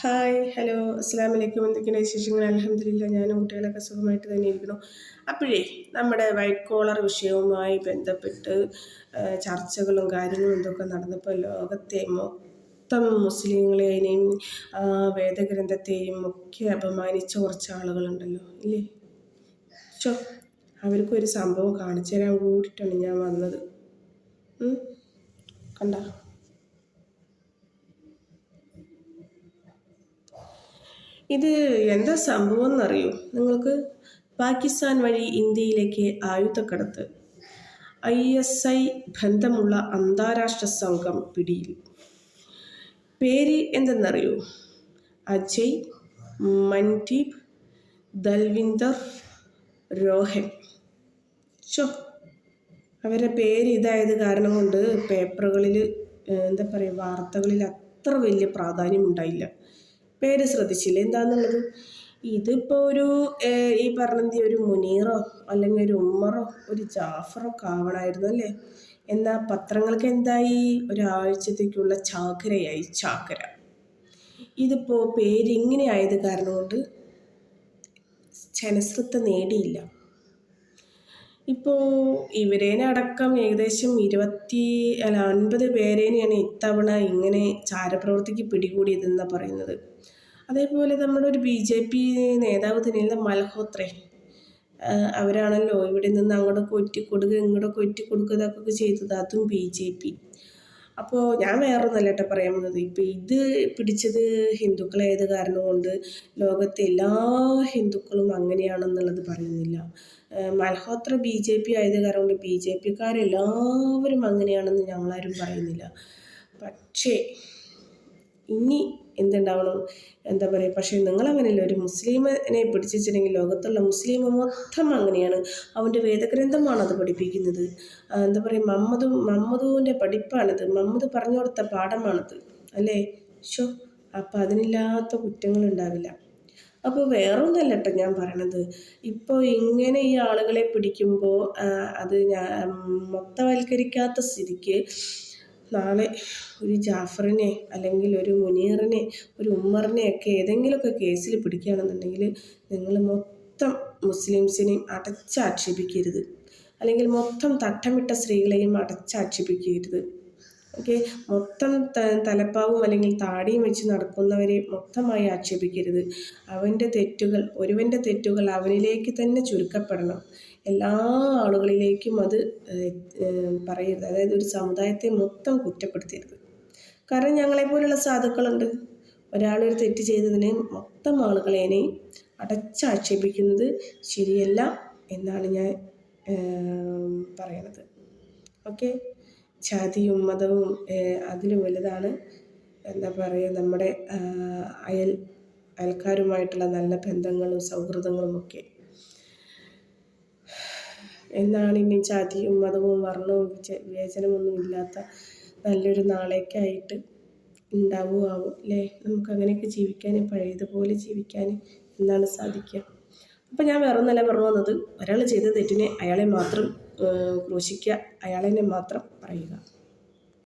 Hi hello. അസ്സാം വലൈക്കും എന്തൊക്കെയാണ് വിശേഷങ്ങൾ? അലഹമില്ല ഞാനും കുട്ടികളൊക്കെ സുഖമായിട്ട് തന്നെ ഇരിക്കുന്നു. അപ്പോഴേ നമ്മുടെ വൈറ്റ് കോളർ വിഷയവുമായി ബന്ധപ്പെട്ട് ചർച്ചകളും കാര്യങ്ങളും എന്തൊക്കെ നടന്നപ്പോൾ ലോകത്തെ മൊത്തം മുസ്ലിങ്ങളെയും വേദഗ്രന്ഥത്തെയും ഒക്കെ അപമാനിച്ച കുറച്ച് ആളുകളുണ്ടല്ലോ ഇല്ലേ? ചോ അവർക്കൊരു സംഭവം കാണിച്ചു തരാൻ കൂടിയിട്ടാണ് ഞാൻ വന്നത്. കണ്ട? ഇത് എന്താ സംഭവം എന്നറിയോ നിങ്ങൾക്ക് പാകിസ്ഥാൻ വഴി ഇന്ത്യയിലേക്ക് ആയുധക്കടത്ത്. ഐ എസ് ഐ ബന്ധമുള്ള അന്താരാഷ്ട്ര സംഘം പിടിയിൽ. പേര് എന്തെന്നറിയോ? അജയ് മൻദീപ് ദൽവിന്ദർ രോഹൻ. ചോ അവരുടെ പേര് ഇതായത് കാരണം കൊണ്ട് പേപ്പറുകളിൽ എന്താ പറയുക വാർത്തകളിൽ അത്ര വലിയ പ്രാധാന്യം ഉണ്ടായില്ല. പേര് ശ്രദ്ധിച്ചില്ല? എന്താണെന്നുള്ളത് ഇതിപ്പോൾ ഒരു ഈ പറഞ്ഞ ഒരു മുനീറോ അല്ലെങ്കിൽ ഒരു ഉമ്മറോ ഒരു ജാഫറോ കാവണായിരുന്നു അല്ലേ? എന്നാൽ പത്രങ്ങൾക്ക് എന്തായി? ഒരാഴ്ചത്തേക്കുള്ള ചാക്കരയായി ചാക്കര ഇതിപ്പോൾ പേരിങ്ങനെ ആയത് കാരണം കൊണ്ട് ജനശ്രദ്ധ നേടിയില്ല. ഇപ്പോൾ ഇവരേനെ അടക്കം ഏകദേശം ഇരുപത്തി അല്ല അൻപത് പേരേനെയാണ് ഇത്തവണ ഇങ്ങനെ ചാരപ്രവർത്തിക്ക് പിടികൂടിയതെന്നാണ് പറയുന്നത്. അതേപോലെ നമ്മുടെ ഒരു ബി ജെ പി നേതാവ് തന്നെയുള്ള മൽഹോത്രേ. അവരാണല്ലോ ഇവിടെ നിന്ന് അങ്ങോട്ടൊക്കെ ഒറ്റിക്കൊടുക്കുക കൊടുക്കുക ഇങ്ങോട്ട് കൊറ്റി കൊടുക്കുക ഇതൊക്കെ ചെയ്തത്. അതും ബി ജെ പി. അപ്പോൾ ഞാൻ വേറൊന്നല്ല കേട്ടോ പറയാൻ വന്നത് ഇപ്പം ഇത് പിടിച്ചത് ഹിന്ദുക്കളായത് കാരണം കൊണ്ട് ലോകത്തെ എല്ലാ ഹിന്ദുക്കളും അങ്ങനെയാണെന്നുള്ളത് പറയുന്നില്ല. മൽഹോത്ര ബി ജെ പി ആയത് കാരണം കൊണ്ട് ബി ജെ പിക്കാരെല്ലാവരും അങ്ങനെയാണെന്ന് ഞങ്ങളാരും പറയുന്നില്ല. പക്ഷേ ഇനി എന്തുണ്ടാവണം? എന്താ പറയുക? പക്ഷേ നിങ്ങളങ്ങനെയല്ല. ഒരു മുസ്ലിമിനെ പിടിച്ചിട്ടുണ്ടെങ്കിൽ ലോകത്തുള്ള മുസ്ലിം മൊത്തം അങ്ങനെയാണ്. അവന്റെ വേദഗ്രന്ഥമാണ് അത് പഠിപ്പിക്കുന്നത്. എന്താ പറയുക? മമ്മദു മമ്മദുവിന്റെ പഠിപ്പാണിത്. മമ്മദ് പറഞ്ഞു കൊടുത്ത പാഠമാണത്. അല്ലേ? ഷോ അപ്പം അതിനില്ലാത്ത കുറ്റങ്ങളുണ്ടാവില്ല. അപ്പോൾ വേറൊന്നല്ല കേട്ടോ ഞാൻ പറയണത്. ഇപ്പോൾ ഇങ്ങനെ ഈ ആളുകളെ പിടിക്കുമ്പോൾ അത് ഞാൻ മൊത്തവൽക്കരിക്കാത്ത സ്ഥിതിക്ക് നാളെ ഒരു ജാഫറിനെ അല്ലെങ്കിൽ ഒരു മുനീറിനെ ഒരു ഉമ്മറിനെ ഒക്കെ ഏതെങ്കിലുമൊക്കെ കേസിൽ പിടിക്കുകയാണെന്നുണ്ടെങ്കിൽ നിങ്ങൾ മൊത്തം മുസ്ലിംസിനെയും അടച്ചാക്ഷേപിക്കരുത്. അല്ലെങ്കിൽ മൊത്തം തട്ടമിട്ട സ്ത്രീകളെയും അടച്ചാക്ഷേപിക്കരുത്. ഓക്കെ? മൊത്തം തലപ്പാവും അല്ലെങ്കിൽ താടിയും വെച്ച് നടക്കുന്നവരെ മൊത്തമായി ആക്ഷേപിക്കരുത്. അവന്റെ തെറ്റുകൾ ഒരുവന്റെ തെറ്റുകൾ അവനിലേക്ക് തന്നെ ചുരുക്കപ്പെടണം. എല്ലാ ആളുകളിലേക്കും അത് പറയരുത്. അതായത് ഒരു സമുദായത്തെ മൊത്തം കുറ്റപ്പെടുത്തരുത്. കാരണം ഞങ്ങളെപ്പോലുള്ള സാധുക്കളുണ്ട്. ഒരാളൊരു തെറ്റ് ചെയ്തതിനെ മൊത്തം ആളുകളേനെയും അടച്ചാക്ഷേപിക്കുന്നത് ശരിയല്ല എന്നാണ് ഞാൻ പറയണത്. ഓക്കെ? ജാതിയും മതവും അതിലും വലുതാണ്. എന്താ പറയുക നമ്മുടെ അയൽ അയൽക്കാരുമായിട്ടുള്ള നല്ല ബന്ധങ്ങളും സൗഹൃദങ്ങളും ഒക്കെ. എന്നാണ് ഇനി ജാതിയും മതവും വർണവും വിവേചനമൊന്നും ഇല്ലാത്ത നല്ലൊരു നാളേക്കായിട്ട് ഉണ്ടാവുമാവും അല്ലേ നമുക്ക് അങ്ങനെയൊക്കെ ജീവിക്കാൻ പഴയതുപോലെ ജീവിക്കാൻ എന്നാണ് സാധിക്കുക. അപ്പം ഞാൻ വേറെ ഒന്നല്ല പറഞ്ഞു വന്നത്. ഒരാൾ ചെയ്ത തെറ്റിനെ അയാളെ മാത്രം ക്രൂശിക്കുക അയാളെന്നെ മാത്രം പറയുക.